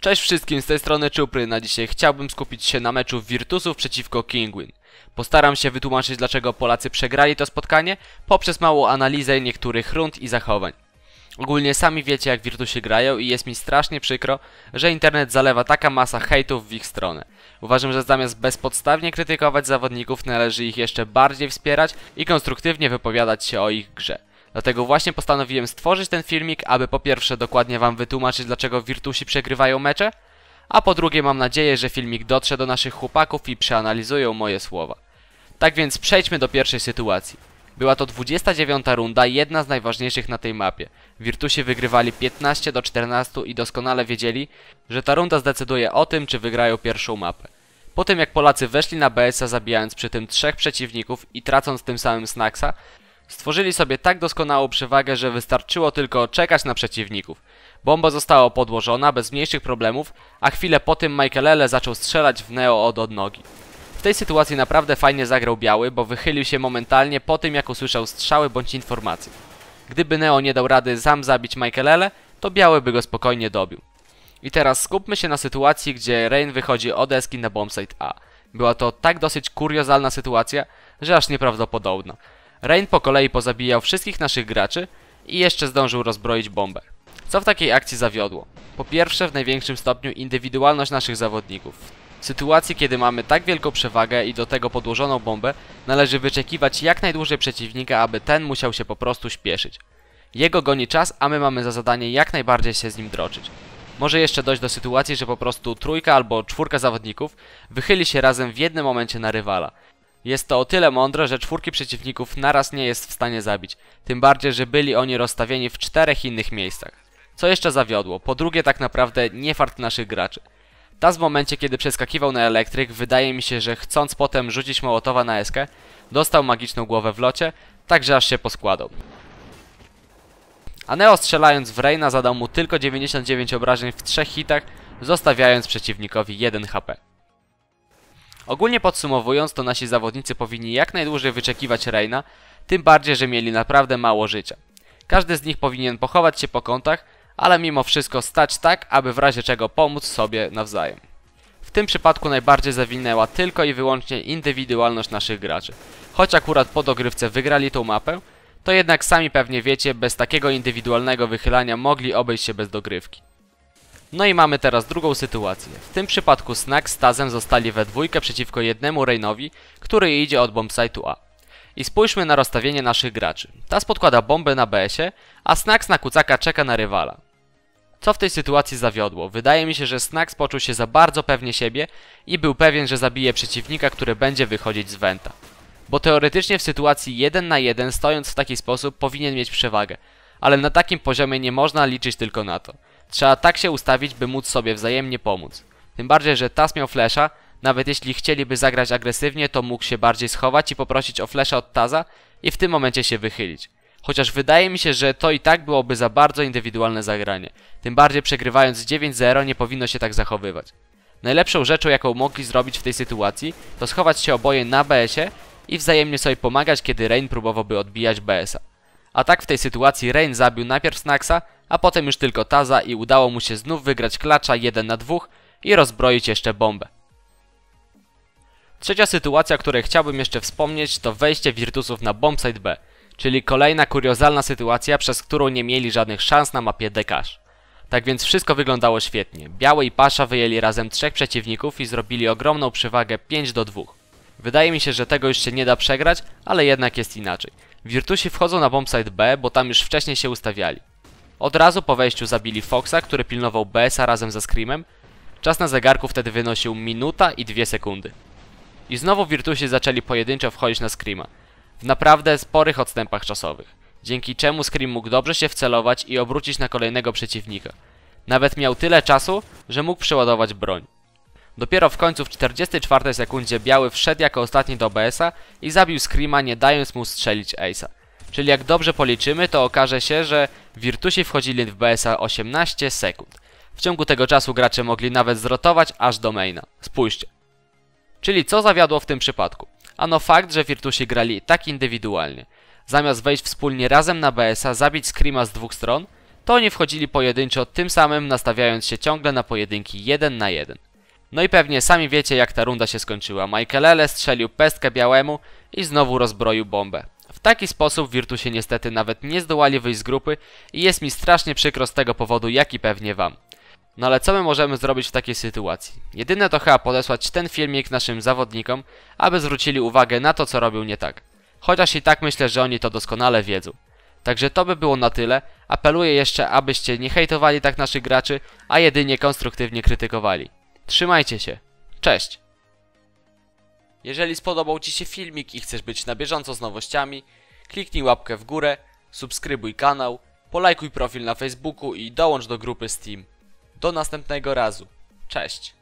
Cześć wszystkim, z tej strony Czupry. Na dzisiaj chciałbym skupić się na meczu Virtusów przeciwko Kingwin. Postaram się wytłumaczyć dlaczego Polacy przegrali to spotkanie poprzez małą analizę niektórych rund i zachowań. Ogólnie sami wiecie jak Virtusi grają i jest mi strasznie przykro, że internet zalewa taka masa hejtów w ich stronę. Uważam, że zamiast bezpodstawnie krytykować zawodników należy ich jeszcze bardziej wspierać i konstruktywnie wypowiadać się o ich grze. Dlatego właśnie postanowiłem stworzyć ten filmik, aby po pierwsze dokładnie wam wytłumaczyć dlaczego Virtusi przegrywają mecze, a po drugie mam nadzieję, że filmik dotrze do naszych chłopaków i przeanalizują moje słowa. Tak więc przejdźmy do pierwszej sytuacji. Była to 29 runda, jedna z najważniejszych na tej mapie. Virtusi wygrywali 15 do 14 i doskonale wiedzieli, że ta runda zdecyduje o tym, czy wygrają pierwszą mapę. Po tym jak Polacy weszli na BS-a zabijając przy tym trzech przeciwników i tracąc tym samym Snacksa, stworzyli sobie tak doskonałą przewagę, że wystarczyło tylko czekać na przeciwników. Bomba została podłożona bez mniejszych problemów, a chwilę po tym Michaelele zaczął strzelać w Neo od odnogi. W tej sytuacji naprawdę fajnie zagrał biały, bo wychylił się momentalnie po tym jak usłyszał strzały bądź informacje. Gdyby Neo nie dał rady sam zabić Michaelele, to biały by go spokojnie dobił. I teraz skupmy się na sytuacji, gdzie Rain wychodzi od deski na bombsite A. Była to tak dosyć kuriozalna sytuacja, że aż nieprawdopodobna. Rain po kolei pozabijał wszystkich naszych graczy i jeszcze zdążył rozbroić bombę. Co w takiej akcji zawiodło? Po pierwsze w największym stopniu indywidualność naszych zawodników. W sytuacji, kiedy mamy tak wielką przewagę i do tego podłożoną bombę, należy wyczekiwać jak najdłużej przeciwnika, aby ten musiał się po prostu śpieszyć. Jego goni czas, a my mamy za zadanie jak najbardziej się z nim droczyć. Może jeszcze dojść do sytuacji, że po prostu trójka albo czwórka zawodników wychyli się razem w jednym momencie na rywala. Jest to o tyle mądre, że czwórki przeciwników naraz nie jest w stanie zabić, tym bardziej, że byli oni rozstawieni w czterech innych miejscach. Co jeszcze zawiodło? Po drugie tak naprawdę nie fart naszych graczy. Taz w momencie, kiedy przeskakiwał na elektryk, wydaje mi się, że chcąc potem rzucić Mołotowa na eskę, dostał magiczną głowę w locie, także aż się poskładał. A Neo strzelając w Reina zadał mu tylko 99 obrażeń w trzech hitach, zostawiając przeciwnikowi 1 HP. Ogólnie podsumowując, to nasi zawodnicy powinni jak najdłużej wyczekiwać Reina, tym bardziej, że mieli naprawdę mało życia. Każdy z nich powinien pochować się po kątach, ale mimo wszystko stać tak, aby w razie czego pomóc sobie nawzajem. W tym przypadku najbardziej zawinęła tylko i wyłącznie indywidualność naszych graczy. Choć akurat po dogrywce wygrali tą mapę, to jednak sami pewnie wiecie, bez takiego indywidualnego wychylania mogli obejść się bez dogrywki. No i mamy teraz drugą sytuację. W tym przypadku Snack z Tazem zostali we dwójkę przeciwko jednemu Rainowi, który idzie od bombsite'u A. I spójrzmy na rozstawienie naszych graczy. Taz podkłada bombę na BS-ie, a Snacks na kucaka czeka na rywala. Co w tej sytuacji zawiodło? Wydaje mi się, że Snacks poczuł się za bardzo pewnie siebie i był pewien, że zabije przeciwnika, który będzie wychodzić z Venta. Bo teoretycznie w sytuacji 1 na 1 stojąc w taki sposób powinien mieć przewagę, ale na takim poziomie nie można liczyć tylko na to. Trzeba tak się ustawić, by móc sobie wzajemnie pomóc. Tym bardziej, że Tas miał flesza, nawet jeśli chcieliby zagrać agresywnie, to mógł się bardziej schować i poprosić o flesza od Taza i w tym momencie się wychylić. Chociaż wydaje mi się, że to i tak byłoby za bardzo indywidualne zagranie. Tym bardziej przegrywając 9-0 nie powinno się tak zachowywać. Najlepszą rzeczą jaką mogli zrobić w tej sytuacji to schować się oboje na BS-ie i wzajemnie sobie pomagać kiedy Rain próbowałby odbijać BS-a. A tak w tej sytuacji Rain zabił najpierw Snacksa, a potem już tylko Taza i udało mu się znów wygrać klacza 1 na 2 i rozbroić jeszcze bombę. Trzecia sytuacja, której chciałbym jeszcze wspomnieć to wejście Virtusów na bombsite B, czyli kolejna kuriozalna sytuacja, przez którą nie mieli żadnych szans na mapie Dekash. Tak więc wszystko wyglądało świetnie. Biały i Pasza wyjęli razem trzech przeciwników i zrobili ogromną przewagę 5 do 2. Wydaje mi się, że tego już się nie da przegrać, ale jednak jest inaczej. Virtusi wchodzą na bombsite B, bo tam już wcześniej się ustawiali. Od razu po wejściu zabili Foxa, który pilnował BS-a razem ze Screamem. Czas na zegarku wtedy wynosił minuta i dwie sekundy. I znowu Virtusi zaczęli pojedynczo wchodzić na Screama. W naprawdę sporych odstępach czasowych. Dzięki czemu Scream mógł dobrze się wcelować i obrócić na kolejnego przeciwnika. Nawet miał tyle czasu, że mógł przeładować broń. Dopiero w końcu w 44 sekundzie Biały wszedł jako ostatni do BS-a i zabił Screama nie dając mu strzelić Ace'a. Czyli jak dobrze policzymy, to okaże się, że Virtusi wchodzili w BS-a 18 sekund. W ciągu tego czasu gracze mogli nawet zrotować aż do maina. Spójrzcie. Czyli co zawiodło w tym przypadku? Ano fakt, że Virtusi grali tak indywidualnie. Zamiast wejść wspólnie razem na BS-a, zabić Screama z dwóch stron, to oni wchodzili pojedynczo, tym samym nastawiając się ciągle na pojedynki 1 na 1. No i pewnie sami wiecie jak ta runda się skończyła. Michaelele strzelił pestkę białemu i znowu rozbroił bombę. W taki sposób Virtusie niestety nawet nie zdołali wyjść z grupy i jest mi strasznie przykro z tego powodu, jak i pewnie wam. No ale co my możemy zrobić w takiej sytuacji? Jedyne to chyba podesłać ten filmik naszym zawodnikom, aby zwrócili uwagę na to, co robią nie tak. Chociaż i tak myślę, że oni to doskonale wiedzą. Także to by było na tyle. Apeluję jeszcze, abyście nie hejtowali tak naszych graczy, a jedynie konstruktywnie krytykowali. Trzymajcie się. Cześć! Jeżeli spodobał Ci się filmik i chcesz być na bieżąco z nowościami, kliknij łapkę w górę, subskrybuj kanał, polajkuj profil na Facebooku i dołącz do grupy Steam. Do następnego razu. Cześć!